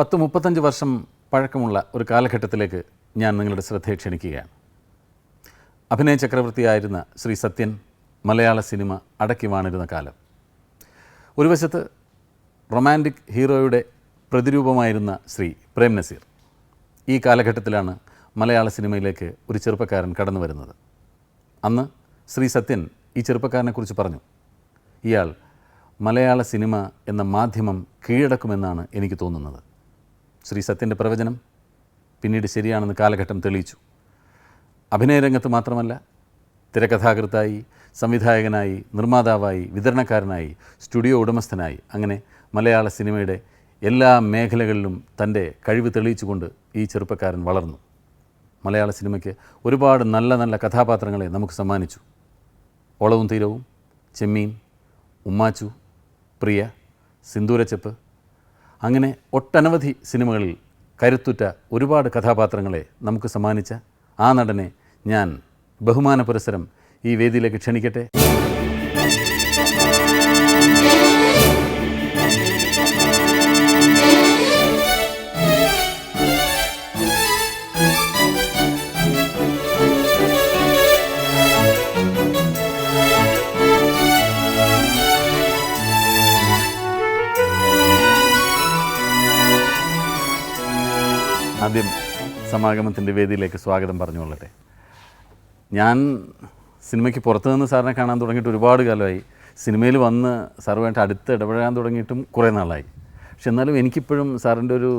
പത്ത് മുപ്പത്തഞ്ച് വർഷം പഴക്കമുള്ള ഒരു കാലഘട്ടത്തിലേക്ക് ഞാൻ നിങ്ങളുടെ ശ്രദ്ധയെ ക്ഷണിക്കുകയാണ്. അഭിനയ ചക്രവർത്തിയായിരുന്ന ശ്രീ സത്യൻ മലയാള സിനിമ അടക്കി വാണിരുന്ന കാലം. ഒരു വശത്ത് റൊമാന്റിക് ഹീറോയുടെ പ്രതിരൂപമായിരുന്ന ശ്രീ പ്രേം നസീർ ഈ കാലഘട്ടത്തിലാണ് മലയാള സിനിമയിലേക്ക് ഒരു ചെറുപ്പക്കാരൻ കടന്നു വരുന്നത്. അന്ന് ശ്രീ സത്യൻ ഈ ചെറുപ്പക്കാരനെക്കുറിച്ച് പറഞ്ഞു ഇയാൾ മലയാള സിനിമ എന്ന മാധ്യമം കീഴടക്കുമെന്നാണ് എനിക്ക് തോന്നുന്നത്. ശ്രീ സത്യന്റെ പ്രവചനം പിന്നീട് ശരിയാണെന്ന് കാലഘട്ടം തെളിയിച്ചു. അഭിനയരംഗത്ത് മാത്രമല്ല തിരക്കഥാകൃത്തായി സംവിധായകനായി നിർമ്മാതാവായി വിതരണക്കാരനായി സ്റ്റുഡിയോ ഉടമസ്ഥനായി അങ്ങനെ മലയാള സിനിമയുടെ എല്ലാ മേഖലകളിലും തന്റെ കഴിവ് തെളിയിച്ചുകൊണ്ട് ഈ ചെറുപ്പക്കാരൻ വളർന്നു. മലയാള സിനിമയ്ക്ക് ഒരുപാട് നല്ല നല്ല കഥാപാത്രങ്ങളെ നമുക്ക് സമ്മാനിച്ചു. ഓളവും തീരവും ചെമ്മീൻ ഉമ്മാച്ചു പ്രിയ സിന്ദൂരച്ചെപ്പ് അങ്ങനെ ഒട്ടനവധി സിനിമകളിൽ കരുത്തുറ്റ ഒരുപാട് കഥാപാത്രങ്ങളെ നമുക്ക് സമ്മാനിച്ച ആ നടനെ ഞാൻ ബഹുമാന പുരസരം ഈ വേദിയിലേക്ക് ക്ഷണിക്കട്ടെ. ആദ്യം സമാഗമത്തിന്റെ വേദിയിലേക്ക് സ്വാഗതം പറഞ്ഞുകൊള്ളട്ടെ. ഞാൻ സിനിമയ്ക്ക് പുറത്തു നിന്ന് സാറിനെ കാണാൻ തുടങ്ങിയിട്ട് ഒരുപാട് കാലമായി. സിനിമയിൽ വന്ന് സാറുമായിട്ട് അടുത്ത് ഇടപഴകാൻ തുടങ്ങിയിട്ടും കുറേ നാളായി. പക്ഷെ എന്നാലും എനിക്കിപ്പോഴും സാറിന്റെ ഒരു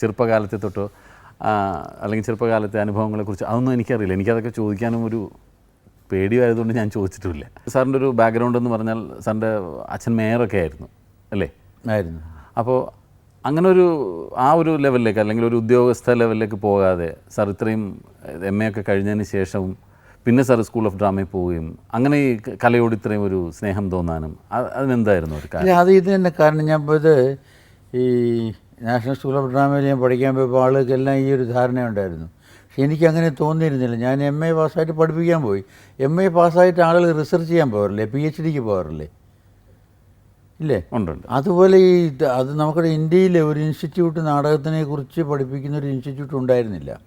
ചെറുപ്പകാലത്തെ തൊട്ടോ അല്ലെങ്കിൽ ചെറുപ്പകാലത്തെ അനുഭവങ്ങളെക്കുറിച്ച് അതൊന്നും എനിക്കറിയില്ല. എനിക്കതൊക്കെ ചോദിക്കാനും ഒരു പേടിയായതുകൊണ്ട് ഞാൻ ചോദിച്ചിട്ടില്ല. സാറിന്റെ ഒരു ബാക്ക്ഗ്രൗണ്ട് എന്ന് പറഞ്ഞാൽ സാറിന്റെ അച്ഛൻ മേയറൊക്കെ ആയിരുന്നു അല്ലേ? ആയിരുന്നു. അപ്പോൾ അങ്ങനെ ഒരു ആ ഒരു ലെവലിലേക്ക് അല്ലെങ്കിൽ ഒരു ഉദ്യോഗസ്ഥ ലെവലിലേക്ക് പോകാതെ സാർ ഇത്രയും എം എ ഒക്കെ കഴിഞ്ഞതിന് ശേഷവും പിന്നെ സാർ സ്കൂൾ ഓഫ് ഡ്രാമയിൽ പോവുകയും അങ്ങനെ ഈ കലയോട് ഇത്രയും ഒരു സ്നേഹം തോന്നാനും അത് അതിനെന്തായിരുന്നു ഒരു കാര്യം? അത് ഇത് തന്നെ കാരണം ഞാൻ പോയത് ഈ നാഷണൽ സ്കൂൾ ഓഫ് ഡ്രാമയിൽ ഞാൻ പഠിക്കാൻ പോയപ്പോൾ ആളുകൾക്കെല്ലാം ഈ ഒരു ധാരണ ഉണ്ടായിരുന്നു പക്ഷെ എനിക്കങ്ങനെ തോന്നിയിരുന്നില്ല. ഞാൻ എം എ പാസ്സായിട്ട് പഠിപ്പിക്കാൻ പോയി. എം എ പാസ്സായിട്ട് ആളുകൾ റിസർച്ച് ചെയ്യാൻ പോകാറില്ലേ? പി എച്ച് ഡിക്ക് പോകാറില്ലേ? ഇല്ലേ? ഉണ്ട് അതുപോലെ ഈ അത് നമ്മുടെ ഇന്ത്യയിലെ ഒരു ഇൻസ്റ്റിറ്റ്യൂട്ട് നാടകത്തിനെ കുറിച്ച് പഠിപ്പിക്കുന്ന ഒരു ഇൻസ്റ്റിറ്റ്യൂട്ട് ഉണ്ടായിരുന്നില്ല.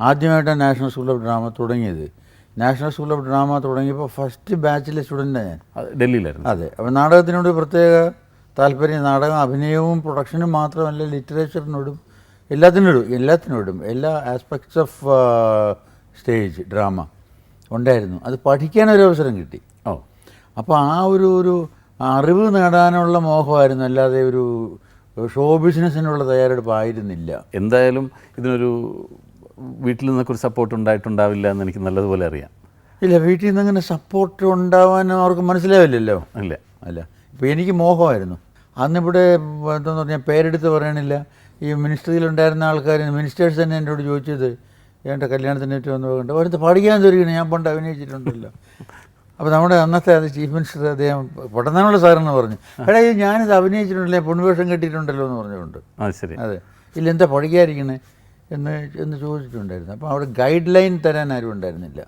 ആദ്യമായിട്ടാണ് നാഷണൽ സ്കൂൾ ഓഫ് ഡ്രാമ തുടങ്ങിയത്. നാഷണൽ സ്കൂൾ ഓഫ് ഡ്രാമ തുടങ്ങിയപ്പോൾ ഫസ്റ്റ് ബാച്ചിലെ സ്റ്റുഡന്റാണ് ഞാൻ. ഡൽഹിയിലായിരുന്നു. അതെ. അപ്പോൾ നാടകത്തിനോട് പ്രത്യേക താല്പര്യം നാടകം അഭിനയവും പ്രൊഡക്ഷനും മാത്രമല്ല ലിറ്ററേച്ചറിനോടും എല്ലാത്തിനോടും എല്ലാത്തിനോടും എല്ലാ ആസ്പെക്ട്സ് ഓഫ് സ്റ്റേജ് ഡ്രാമ ഉണ്ടായിരുന്നു. അത് പഠിക്കാനൊരു അവസരം കിട്ടി. ഓ. അപ്പോൾ ആ ഒരു ഒരു അറിവ് നേടാനുള്ള മോഹമായിരുന്നു. അല്ലാതെ ഒരു ഷോ ബിസിനസ്സിനുള്ള തയ്യാറെടുപ്പ് ആയിരുന്നില്ല. എന്തായാലും ഇതിനൊരു വീട്ടിൽ നിന്നൊക്കെ ഒരു സപ്പോർട്ട് ഉണ്ടായിട്ടുണ്ടാവില്ല എന്ന് എനിക്ക് നല്ലതുപോലെ അറിയാം. ഇല്ല വീട്ടിൽ നിന്ന് അങ്ങനെ സപ്പോർട്ട് ഉണ്ടാവാൻ അവർക്ക് മനസ്സിലാവില്ലല്ലോ? അല്ല അല്ല. ഇപ്പോൾ എനിക്ക് മോഹമായിരുന്നു. അന്നിവിടെ എന്താണെന്ന് പറഞ്ഞാൽ പേരെടുത്ത് പറയണില്ല. ഈ മിനിസ്ട്രിയിലുണ്ടായിരുന്ന ആൾക്കാർ മിനിസ്റ്റേഴ്സ് തന്നെ എന്നോട് ചോദിച്ചത് എന്റെ കല്യാണത്തിന് ഏറ്റവും വന്ന് പോകണ്ട. അവരടുത്ത് പഠിക്കാൻ തരികയാണ് ഞാൻ പണ്ട് അഭിനയിച്ചിട്ടുണ്ടല്ലോ. അപ്പോൾ നമ്മുടെ അന്നത്തെ അത് ചീഫ് മിനിസ്റ്റർ അദ്ദേഹം പെട്ടെന്നുള്ള സാറെന്ന് പറഞ്ഞു. എടാ ഇത് ഞാനിത് അഭിനയിച്ചിട്ടുണ്ടല്ലേ? പൊൺവേഷം കെട്ടിയിട്ടുണ്ടല്ലോ എന്ന് പറഞ്ഞുകൊണ്ട്. അത് ശരി. അതെ. ഇല്ല എന്താ പഠിക്കാതിരിക്കണേ എന്ന് എന്ന് ചോദിച്ചിട്ടുണ്ടായിരുന്നു. അപ്പോൾ അവിടെ ഗൈഡ് ലൈൻ തരാൻ ആരും ഉണ്ടായിരുന്നില്ല.